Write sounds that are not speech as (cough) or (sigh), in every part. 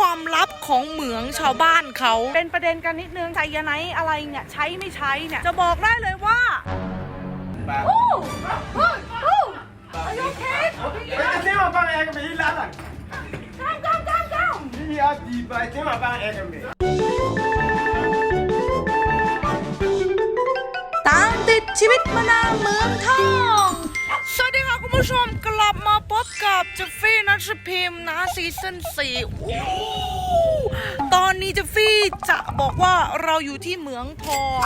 ความลับของเหมืองชาวบ้านเขา เป็นประเด็นกันนิดนึงไซยาไนท์อะไรเนี่ยใช้ไม่ใช้เนี่ยจะบอกได้เลยว่า Back. โอ้โอ้โอ้อายุเคส Ik neem maar bang eigenlijk mee, laat het. ก้าวก้าวก้าวก้าว Ja, die bij, ik neem maar bang eigenlijk mee. ตามติดชีวิตมานางเมืองทอง สวัสดีค่ะคุณ ผู้ชมกลับมาพบกับเจฟฟี่นัชพิมพ์นะซีซั่นสี่ตอนนี้เจฟฟี่จะบอกว่าเราอยู่ที่เหมืองทอง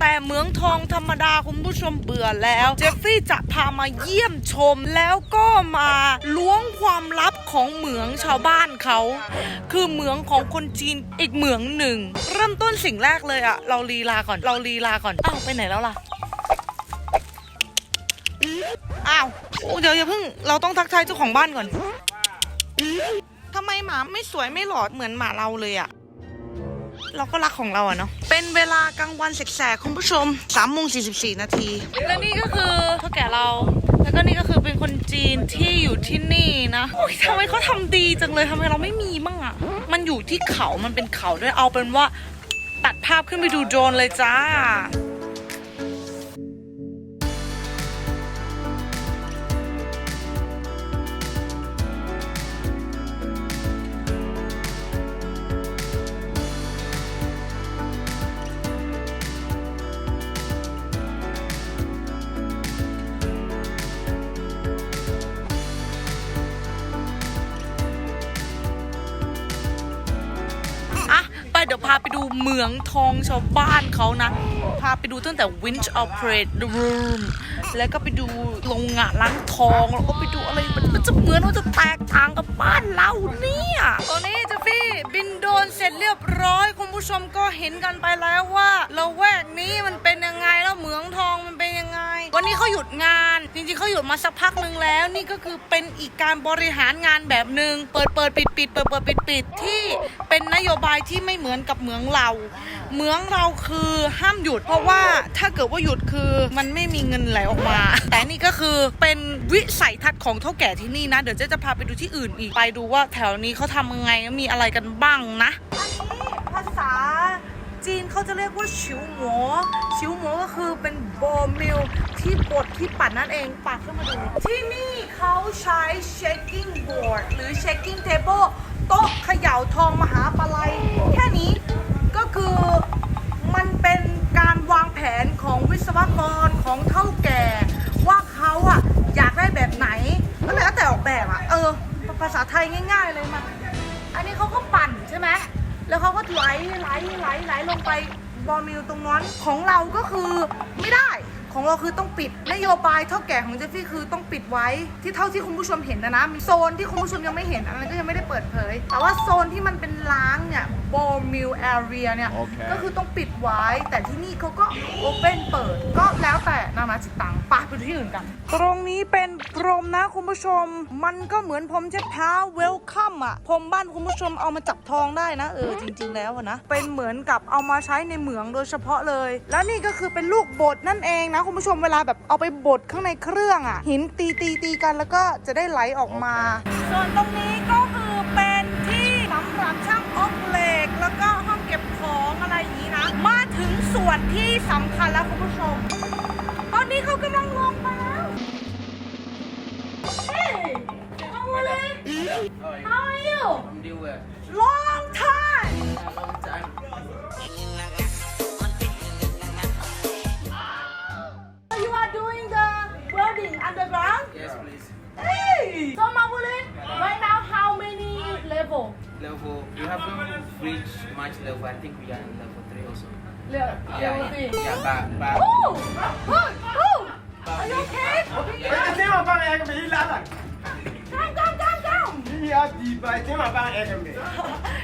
แต่เหมืองทองธรรมดาคุณผู้ชมเบื่อแล้วเจฟฟี่จะพามาเยี่ยมชมแล้วก็มาล้วงความลับของเหมืองชาวบ้านเขา คือเหมืองของคนจีนอีกเหมืองหนึ่ง เริ่มต้นสิ่งแรกเลยอะเราลีลาก่อนเราลีลาก่อนอ้าวไปไหนแล้วล่ะ อ้าวโอ้เดี๋ยวอย่าเพิ่งเราต้องทักทายเจ้าของบ้านก่อนทำไมหมาไม่สวยไม่หล่อเหมือนหมาเราเลยอะเราก็รักของเราอะเนาะ เป็นเวลากลางวันแสกๆคุณผู้ชม3โมง44นาที และนี่ก็คือเท่าแก่เรา แล้วก็นี่ก็คือเป็นคนจีนที่อยู่ที่นี่นะโอ้ยทำไมเขาทำดีจังเลยทำไมเราไม่มีบ้างอะมันอยู่ที่เขา มันเป็นเขาด้วย เอาเป็นว่าตัดภาพขึ้นไปดูโดรนเลยจ้า เดี๋ยวพาไปดูเหมืองทองชาวบ้านเขานะ พาไปดูตั้งแต่ Winch Operate Room แล้วก็ไปดูโรงงานล้างทองแล้วก็ไปดูอะไรมันจะเหมือนว่าจะแตกต่างกับบ้านเราเนี่ยตอนนี้เจฟฟี่บินโดนเสร็จเรียบร้อย คุณผู้ชมก็เห็นกันไปแล้วว่าเราแวกนี้มันเป็น นี้เขาหยุดงาน จริงๆเขาหยุดมาสักพักหนึ่งแล้ว นี่ก็คือเป็นอีกการบริหารงานแบบหนึ่งเปิดเปิดปิดปิดเปิดเปิดปิดปิดที่เป็นนโยบายที่ไม่เหมือนกับเหมืองเราเหมืองเราคือห้ามหยุด เพราะว่าถ้าเกิดว่าหยุดคือมันไม่มีเงินไหลออกมา แต่นี่ก็คือเป็นวิสัยทัศน์ของเท่าแก่ที่นี่นะ เดี๋ยวเจ๊จะพาไปดูที่อื่นอีกไปดูว่าแถวนี้เขาทำยังไงมีอะไรกันบ้างนะ เขาจะเรียกว่าชิวหมูชิวหมูก็คือเป็นโบมิลที่บดที่ปั่นนั่นเองปากขึ้นมาดูที่นี่เขาใช้ shaking board หรือ shaking table โต๊ะเขย่าทองมหาปลัยแค่นี้ก็คือมันเป็นการวางแผนของวิศวกรของเท่าแก่ ว่าเขาอะอยากได้แบบไหนก็แล้วแต่ออกแบบอะเออ ภาษาไทยง่าย ๆเลยมาอันนี้เขาก็ปั่นใช่ไหม แล้วเขาก็ไหลไหลไหลไหลลงไปบอมิลตรงนั้นของเราก็คือไม่ได้ ของเราคือต้องปิดนโยบายเท่าแก่ของเจฟฟี่คือต้องปิดไว้ที่เท่าที่คุณผู้ชมเห็นนะนะมีโซนที่คุณผู้ชมยังไม่เห็นอันนั้นก็ยังไม่ได้เปิดเผย แต่ว่าโซนที่มันเป็นล้างเนี่ยบอลมิลแอเรียเนี่ย โอเค ก็คือต้องปิดไว้ แต่ที่นี่เขาก็โอเ n นเปิด ก็แล้วแต่นานาจิตตังไปไปดูที่อื่นกัน ตรงนี้เป็นพรมนะคุณผู้ชม มันก็เหมือนพรมเช็ดเท้าเวลคัมอะพรมบ้านคุณผู้ชมเอามาจับทองได้นะ เออจริง ๆ แล้วอะนะ เป็นเหมือนกับเอามาใช้ในเหมืองโดยเฉพาะเลย แล้วนี่ก็คือเป็นลูกบดนั่นเองนะคุณผู้ชมเวลาแบบเอาไปบดข้างในเครื่องอะหินตีตีตีกันแล้วก็จะได้ไหลออกมา ส่วนตรงนี้ก็คือเป็นที่สำหรับช่างออกเหล็ก แล้วก็ห้องเก็บของอะไรอย่างนี้นะ มาถึงส่วนที่สำคัญแล้วคุณผู้ชม ตอนนี้เขากำลังลงมาแล้ว Hey how are you how are you I'm doing well. long time A long time. much level. I think we are in level three also. level Yeah, yeah, yeah. But but. oh good oh are you okay Ik neem maar bang eigenlijk mee, laat het. down down down down Ja, die bij, ik neem maar bang eigenlijk mee.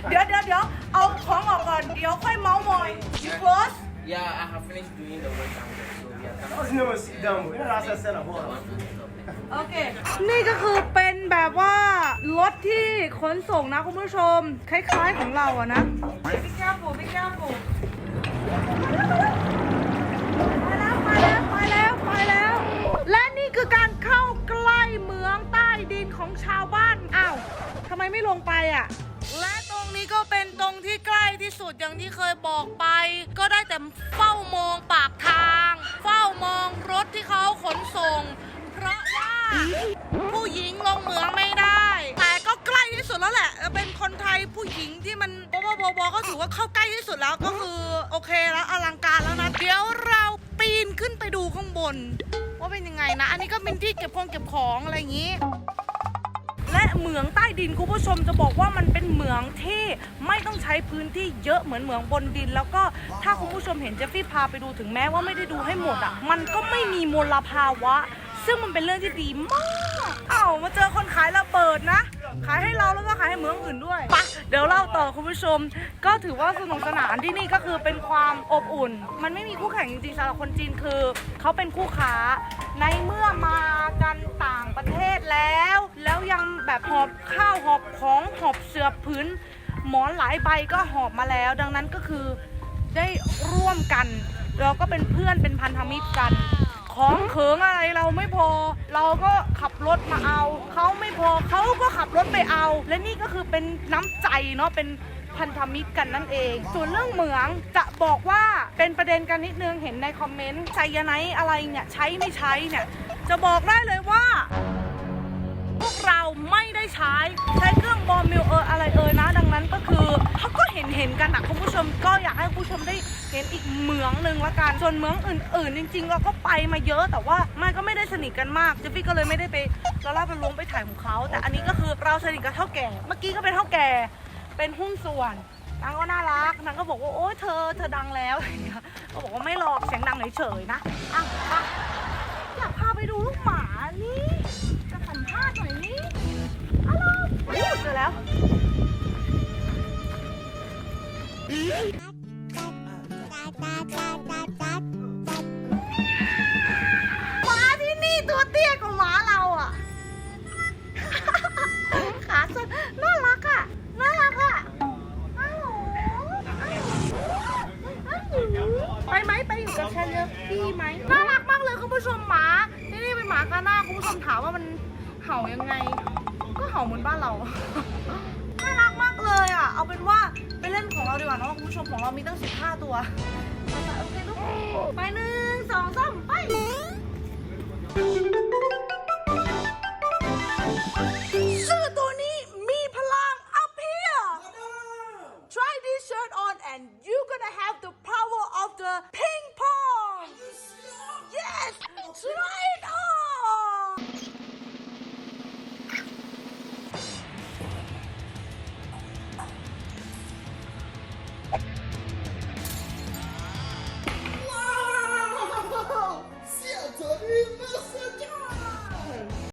เดี๋ยวเดี๋ยวเดี๋ยวเอาของออกก่อน (laughs) เดี๋ยวค่อยเมาส์มอย you close Yeah, I have finished doing the work down there, so we are coming. Als je nou eens sit down, boy. Dan laat ze zelf I horen. want to stop there. โอเค นี่ก็คือเป็นแบบว่ารถที่ขนส่งนะคุณผู้ชม คล้ายๆของเราอะนะพี่แก้วปูพี่แก้วปูไปแล้วไปแล้วไปแล้วไปแล้ว และนี่คือการเข้าใกล้เมืองใต้ดินของชาวบ้าน อ้าวทำไมไม่ลงไปอะ ที่สุดอย่างที่เคยบอกไป ก็ได้แต่เฝ้ามองปากทาง เฝ้ามองรถที่เขาขนส่ง เพราะว่า ผู้หญิงลงเหมืองไม่ได้ แต่ก็ใกล้ที่สุดแล้วแหละ เป็นคนไทยผู้หญิงที่มันบอบอบอก็ถือว่าเข้าใกล้ที่สุดแล้วก็คือโอเคแล้วอลังการแล้วนะ เดี๋ยวเราปีนขึ้นไปดูข้างบน ว่าเป็นยังไงนะ อันนี้ก็เป็นที่เก็บของเก็บของอะไรอย่างนี้ และเหมืองใต้ดินคุณผู้ชมจะบอกว่ามันเป็นเหมืองที่ไม่ต้องใช้พื้นที่เยอะเหมือนเหมืองบนดิน แล้วก็ถ้าคุณผู้ชมเห็นเจฟฟี่พาไปดูถึงแม้ว่าไม่ได้ดูให้หมดอะมันก็ไม่มีมลภาวะ ซึ่งมันเป็นเรื่องที่ดีมาก เอ้ามาเจอคนขายระเบิดนะ ขายให้เราแล้วก็ขายให้เมืองอื่นด้วยปะเดี๋ยวเล่าต่อคุณผู้ชม ก็ถือว่าสนุกสนานที่นี่ก็คือเป็นความอบอุ่น มันไม่มีคู่แข่งจริงๆสำหรับคนจีนคือเขาเป็นคู่ค้าในเมื่อมากันต่างประเทศแล้ว แล้วยังแบบหอบข้าวหอบของหอบเสือพื้น หมอนหลายใบก็หอบมาแล้ว ดังนั้นก็คือได้ร่วมกันเราก็เป็นเพื่อนเป็นพันธมิตรกัน ของเขิงอะไรเราไม่พอ เราก็ขับรถมาเอา เขาไม่พอเขาก็ขับรถไปเอา และนี่ก็คือเป็นน้ำใจเนาะเป็นพันธมิตรกันนั่นเอง ส่วนเรื่องเหมืองจะบอกว่าเป็นประเด็นกันนิดนึงเห็นในคอมเมนต์ไซยาไนอะไรเนี่ยใช้ไม่ใช้เนี่ยจะบอกได้เลยว่า พวกเราไม่ได้ใช้ใช้เครื่องบอมมิลเอออะไรเอ่ยนะ ดังนั้นก็คือเขาก็เห็นเห็นกันนะคุณผู้ชมก็อยากให้คุณผู้ชมได้ เห็นอีกเหมืองหนึ่งละกันส่วนเหมืองอื่นๆ จริง ๆ เราก็ไปมาเยอะแต่ว่ามันก็ไม่ได้สนิทกันมากเจฟฟี่ก็เลยไม่ได้ไปละลาบละล้วงไปถ่ายของเขาแต่อันนี้ก็คือเราสนิทกับเท่าแก่ เมื่อกี้ก็เป็นเท่าแก่เป็นหุ้นส่วนนางก็น่ารักนางก็บอกว่าโอ้ยเธอเธอดังแล้วอะไรอย่างเงี้ยก็บอกว่าไม่หรอกเสียงดังเฉยๆนะอะไปอยากพาไปดูลูกหมานี่จะสัมภาษณ์หน่อยนี่ฮัลโหลอู้เจอแล้ว เค่เลือกพี่ไหมน่ารักมากเลยคุณผู้ชมหมาที่นี่เป็นหมากาหน้าคุณผู้ชมถามว่ามันเห่ายังไง ก็เห่าเหมือนบ้านเราน่ารักมากเลยอะ เอาเป็นว่าไปเล่นของเราดีกว่าเนาะคุณผู้ชมของเรามีตั้ง 15 ตัวไปหนึ่งสองสามไป